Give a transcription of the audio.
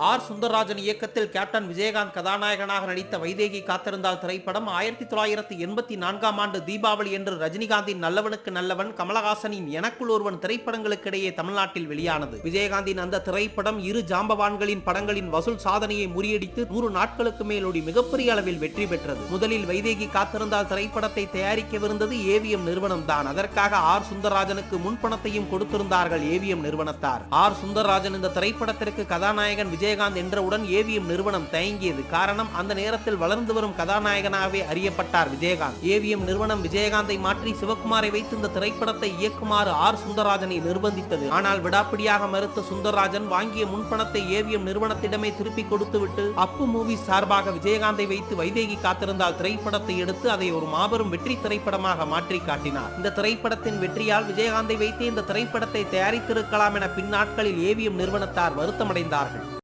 R. Sundararajan இயக்கத்தில் captain Vijayakanth கதாநாயகனாக நடித்த வைதேகி காத்திருந்தால் திரைப்படம் ஆயிரத்தி தொள்ளாயிரத்தி எண்பத்தி நான்காம் ஆண்டு தீபாவளி என்று ரஜினிகாந்தின் நல்லவனுக்கு நல்லவன் கமலஹாசனின் எனக்குள் ஒருவன் திரைப்படங்களுக்கிடையே தமிழ்நாட்டில் வெளியானது. விஜயகாந்தின் அந்த திரைப்படம் இரு ஜாம்பவான்களின் படங்களின் வசூல் சாதனையை முறியடித்து நூறு நாட்களுக்கு மேலோடி மிகப்பெரிய அளவில் வெற்றி பெற்றது. முதலில் வைதேகி காத்திருந்தால் திரைப்படத்தை தயாரிக்கவிருந்தது ஏவிஎம் நிறுவனம் தான் அதற்காக ஆர். சுந்தரராஜனுக்கு முன்பணத்தையும் கொடுத்திருந்தார்கள் ஏவிஎம் நிறுவனத்தார். ஆர். சுந்தரராஜன் இந்த திரைப்படத்திற்கு கதாநாயகன் விஜய் விஜயகாந்த் என்றவுடன் ஏவிஎம் நிறுவனம் தயங்கியது. காரணம் அந்த நேரத்தில் வளர்ந்து வரும் கதாநாயகனாகவே அறியப்பட்டார் விஜயகாந்த். ஏவிஎம் நிறுவனம் விஜயகாந்தை மாற்றி சிவகுமாரை வைத்து இந்த திரைப்படத்தை இயக்குமாறு ஆர். சுந்தரராஜனை நிர்பந்தித்தது. ஆனால் விடாப்பிடியாக மறுத்த சுந்தரராஜன் வாங்கிய முன்பணத்தை ஏவிஎம் நிறுவனத்திடமே திருப்பி கொடுத்துவிட்டு அப்பு மூவி சார்பாக விஜயகாந்தை வைத்து வைதேகி காத்திருந்தால் திரைப்படத்தை எடுத்து அதை ஒரு மாபெரும் வெற்றி திரைப்படமாக மாற்றி காட்டினார். இந்த திரைப்படத்தின் வெற்றியால் விஜயகாந்தை வைத்து இந்த திரைப்படத்தை தயாரித்திருக்கலாம் என பின்னாட்களில் ஏவிஎம் நிறுவனத்தார் வருத்தமடைந்தார்கள்.